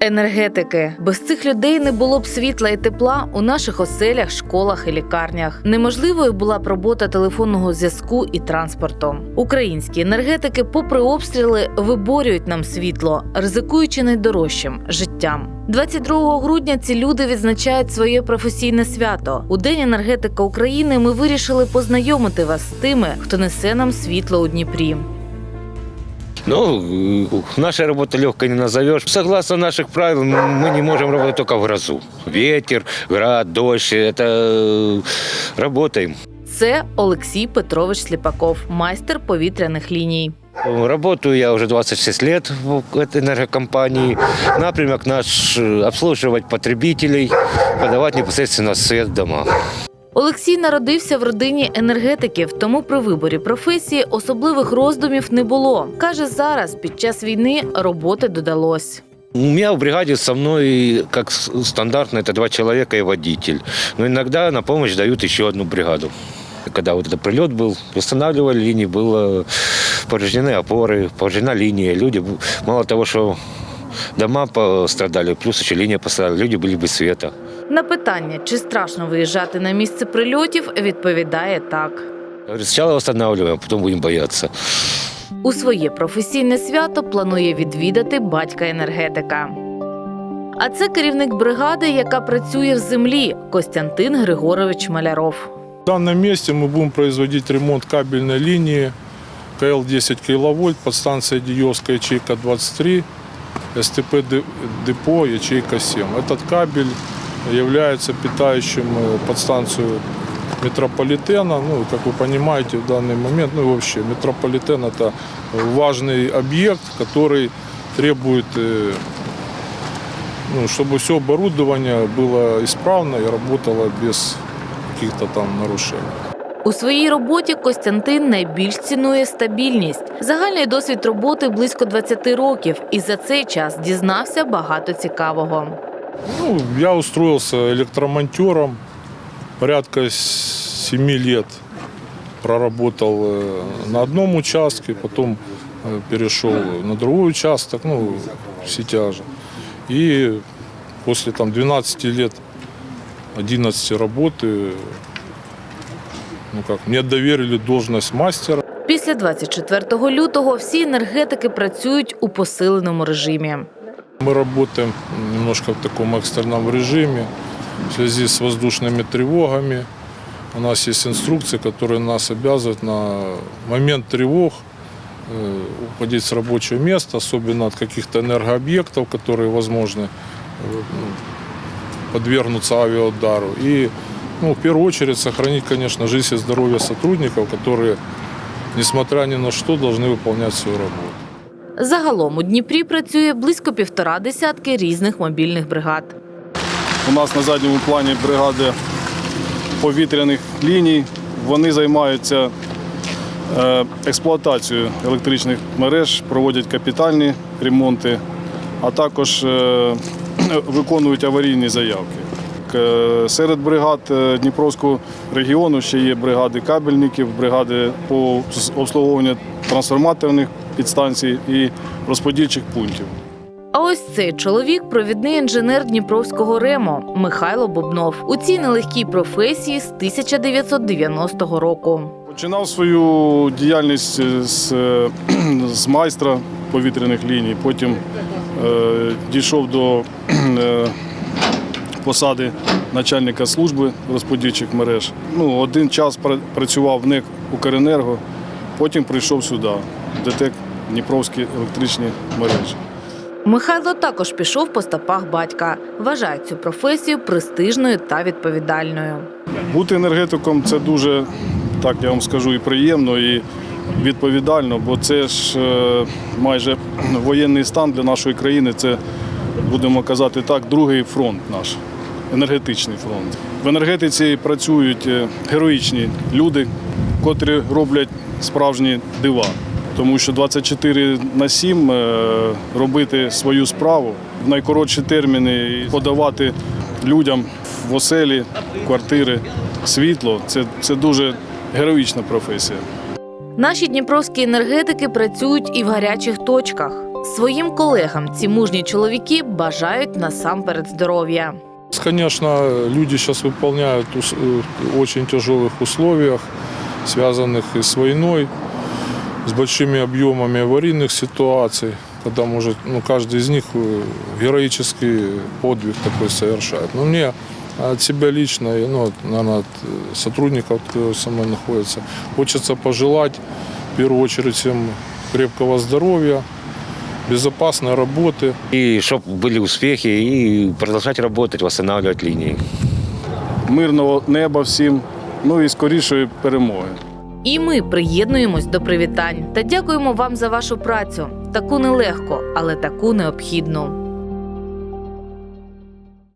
Енергетики без цих людей не було б світла і тепла у наших оселях, школах і лікарнях. Неможливою була б робота телефонного зв'язку і транспорту. Українські енергетики, попри обстріли, виборюють нам світло, ризикуючи найдорожчим життям. 22 грудня ці люди відзначають своє професійне свято. У День енергетика України ми вирішили познайомити вас з тими, хто несе нам світло у Дніпрі. Ну, э, наша работа легкой не назовешь. Согласно наших правил, мы не можем работать только в грозу. Ветер, град, дождь, это э, работаем. Це Олексій Петрович Сліпаков, майстер повітряних ліній. Работаю я уже 26 лет в этой энергокомпании. Напрямок наш э, обслуживать потребителей, подавать непосредственно свет в дома. Олексій народився в родині енергетиків, тому при виборі професії особливих роздумів не було. Каже, зараз під час війни роботи додалось. У меня в бригаде со мной, как с- стандартно, это два человека и водитель. Но иногда на помощь дают еще одну бригаду. Когда вот этот прилет был, восстанавливали линии, было повреждены опоры, повреждена линия. Люди, б- мало того, что дома пострадали, плюс еще линия пострадала, люди были без света. На питання, чи страшно виїжджати на місце прильотів, відповідає так. Говорит, сначала восстанавливаем, а потом будем бояться. У своє професійне свято планує відвідати батька енергетика. А це керівник бригади, яка працює в землі Костянтин Григорович Маляров. В данном месте мы будем производить ремонт кабельной линии КЛ 10 киловольт, подстанция Диевская ячейка 23, СТП депо, ячейка 7. Этот кабель является питающим э, подстанцию метрополитена. Ну, как вы понимаете, в данный момент, ну и вообще, метрополитен это важный объект, который требует, э, ну, чтобы все оборудование было исправно и работало без каких-то там нарушений. У своїй роботі Костянтин найбільш цінує стабільність. Загальний досвід роботи близько 20 років, і за цей час дізнався багато цікавого. Ну, я устроился электромонтером, порядка 7 лет проработал э, на одном участке, потом э, перешел на другой участок, ну, в Ситяже. И после там, 12 лет, 11 работы, ну как, мне доверили должность мастера. Після 24 лютого всі енергетики працюють у посиленому режимі. Мы работаем немножко в таком экстренном режиме в связи с воздушными тревогами. У нас есть инструкции, которые нас обязывают на момент тревог э, уходить с рабочего места, особенно от каких-то энергообъектов, которые, возможно, э, ну, подвергнутся авиаудару. И ну, в первую очередь сохранить, конечно, жизнь и здоровье сотрудников, которые, несмотря ни на что, должны выполнять свою работу. Загалом у Дніпрі працює близько півтора десятки різних мобільних бригад. У нас на задньому плані бригади повітряних ліній. Вони займаються е, експлуатацією електричних мереж, проводять капітальні ремонти, а також е, виконують аварійні заявки. К- Серед бригад е, Дніпровського регіону ще є бригади кабельників, бригади по з- обслуговуванню трансформаторних підстанцій і розподільчих пунктів. А ось цей чоловік провідний інженер Дніпровського РЕМО Михайло Бубнов. У цій нелегкій професії з 1990 року. Починав свою діяльність з, е, з майстра повітряних ліній, потім е, дійшов до е, посади начальника служби розподільчих мереж. Ну, один час працював в НЕК Укренерго, потім прийшов сюди, в ДТЕК Дніпровські електричні мережі. Михайло також пішов по стопах батька. Вважає цю професію престижною та відповідальною. Бути енергетиком це дуже, так я вам скажу, і приємно, і відповідально, бо це ж е, майже воєнний стан для нашої країни. Це, будемо казати так, другий фронт наш, енергетичний фронт. В енергетиці працюють е, героїчні люди, котрі роблять справжні дива. Тому що 24 на 7 е, робити свою справу в найкоротші терміни подавати людям в оселі, квартири, світло це, це дуже героїчна професія. Наші дніпровські енергетики працюють і в гарячих точках. Своїм колегам ці мужні чоловіки бажають насамперед здоров'я. Конечно, люди сейчас выполняют ус- э, в очень тяжелых условиях, связанных и с войной, с большими объемами аварийных ситуаций, когда может, ну, каждый из них э, героический подвиг такой совершает. Но мне от себя лично, и, ну, от, наверное, от э, сотрудников, которые со мной находятся, хочется пожелать, в первую очередь, всем крепкого здоровья, безопасной работы, И чтобы были успехи, и продолжать работать, восстанавливать линии. Мирного неба всім, ну і скорішої перемоги. І ми приєднуємось до привітань та дякуємо вам за вашу працю. Таку нелегко, але таку необхідну.